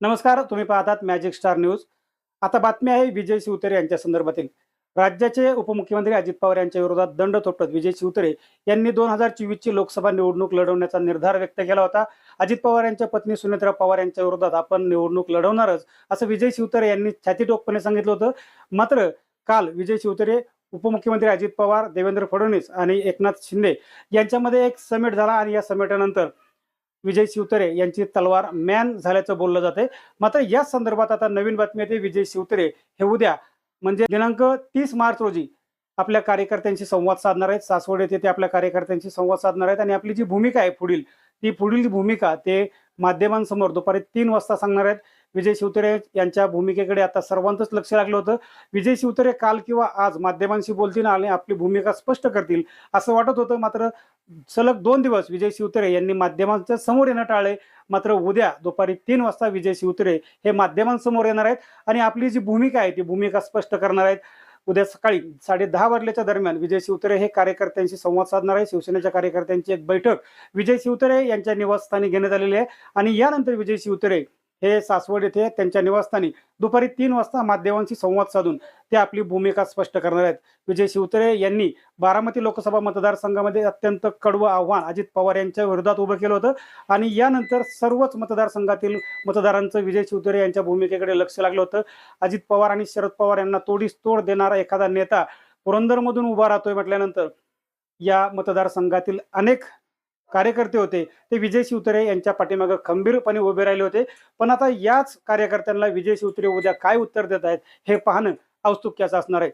नमस्कार तुम्ही पाहतात मॅजिक स्टार न्यूज आता बातमी आहे विजय शिवतरे यांच्या संदर्भातील. राज्याचे उपमुख्यमंत्री अजित पवार यांच्या विरोधात दंड थोपटत विजय शिवतरे यांनी दोन हजार चोवीसची लोकसभा निवडणूक लढवण्याचा निर्धार व्यक्त केला होता. अजित पवार यांच्या पत्नी सुनेत्रा पवार यांच्या विरोधात आपण निवडणूक लढवणारच असं विजय शिवतरे यांनी छातीटोकपणे सांगितलं होतं. मात्र काल विजय शिवतरे उपमुख्यमंत्री अजित पवार देवेंद्र फडणवीस आणि एकनाथ शिंदे यांच्यामध्ये एक समिट झाला आणि या समिटानंतर विजय शिवतरे यांची तलवार मॅन झाल्याचं बोललं जाते मात्र या संदर्भात आता नवीन बातमी येते विजय शिवतरे. हे उद्या म्हणजे दिनांक तीस मार्च रोजी आपल्या कार्यकर्त्यांशी संवाद साधणार आहेत. सासवड येथे ते आपल्या कार्यकर्त्यांशी संवाद साधणार आहेत आणि आपली जी भूमिका आहे पुढील ती पुढील भूमिका ते माध्यमांसमोर दुपारी तीन वाजता सांगणार आहेत. विजय शिवतरे यांच्या भूमिकेकडे आता सर्वांचंच लक्ष लागलं होतं. विजय शिवतरे काल किंवा आज माध्यमांशी बोलतील आणि आपली भूमिका स्पष्ट करतील असं वाटत होतं. मात्र सलग दोन दिवस विजय शिवतरे यांनी माध्यमांच्या समोर येणं टाळले मात्र उद्या दुपारी तीन वाजता विजय शिवतरे हे माध्यमांसमोर येणार आहेत आणि आपली जी भूमिका आहे ती भूमिका स्पष्ट करणार आहेत. उद्या सकाळी साडे दहा वाजल्याच्या दरम्यान विजय शिवतरे हे कार्यकर्त्यांशी संवाद साधणार आहे शिवसेनेच्या कार्यकर्त्यांची एक बैठक विजय शिवतरे यांच्या निवासस्थानी घेण्यात आलेली आहे आणि यानंतर विजय शिवतरे हे सासवड येथे त्यांच्या निवासस्थानी दुपारी तीन वाजता माध्यमांशी संवाद साधून ते आपली भूमिका स्पष्ट करणार आहेत. विजय शिवतरे यांनी बारामती लोकसभा मतदारसंघामध्ये अत्यंत कडवं आव्हान अजित पवार यांच्या विरोधात उभं केलं होतं आणि यानंतर सर्वच मतदारसंघातील मतदारांचं विजय शिवतरे यांच्या भूमिकेकडे लक्ष लागलं होतं. अजित पवार आणि शरद पवार यांना तोडीस तोड देणारा एखादा नेता पुरंदरमधून उभा राहतोय म्हटल्यानंतर या मतदारसंघातील अनेक कार्यकर्ते होते. ते विजय शिवतरे यांच्या पाठीमागे खंबीरपणे उभे राहिले होते. पण आता याच कार्यकर्त्यांना विजय शिवतरे उद्या काय उत्तर देत आहेत हे पाहणं औत्सुक्याचं असणार आहे.